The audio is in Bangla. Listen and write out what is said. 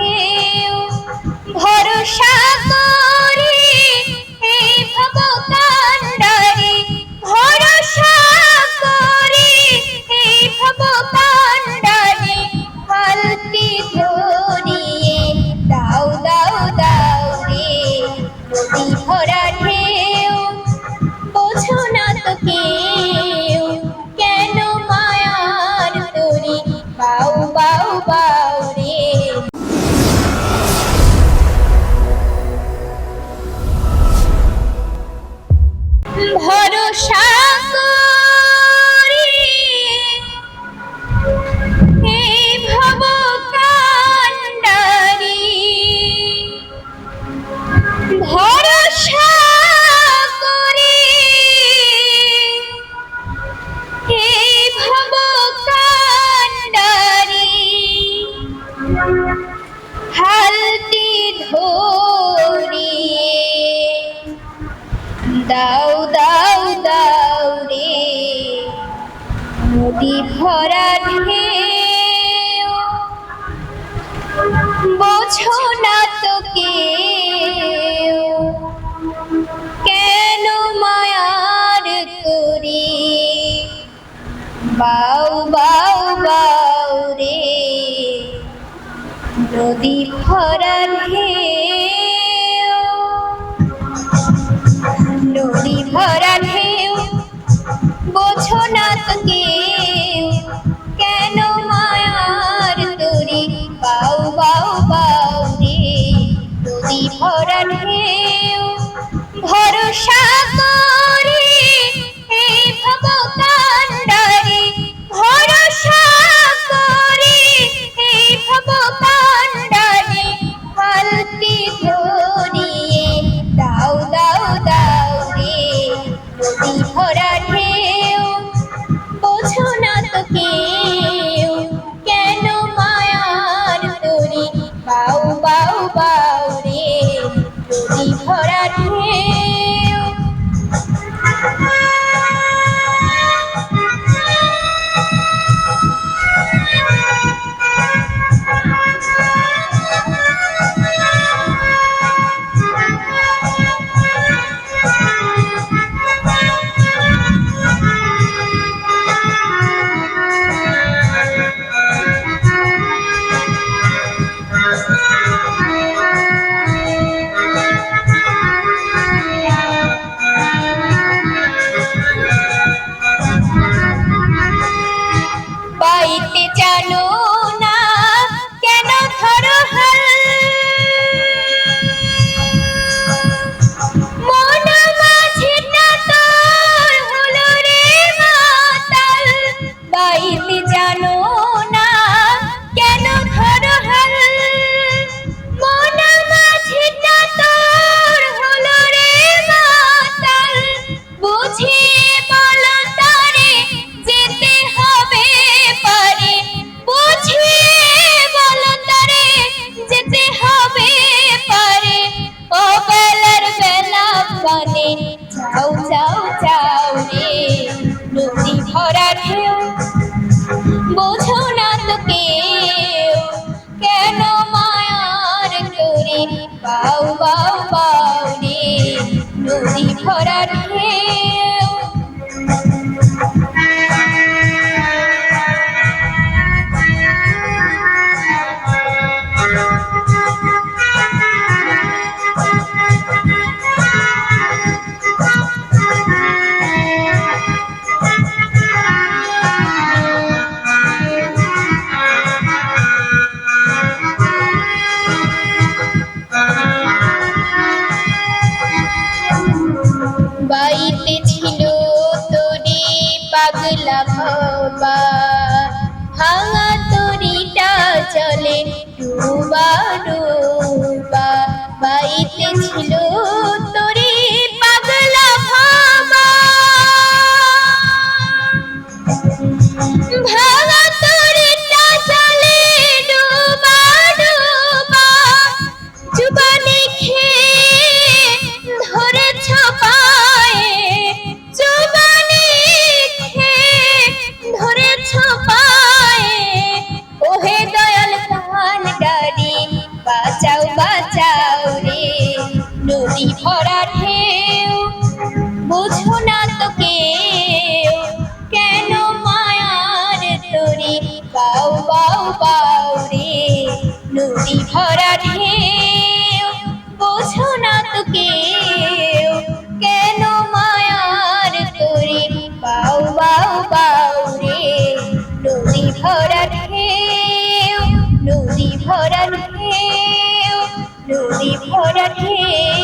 রে বাউ বাউ বাউ রে। নদী ভরা ঢেউ নদী ভরা ঢেউ বোঝো না তোকে পাগলা ভাবা। ভাঙা তরিটা চলে ডুবা ডুবা। বাড়িতে ছিল তো ভরা ঢেউ নদী ভরা ঢেউ নদী ভরা ঢেউ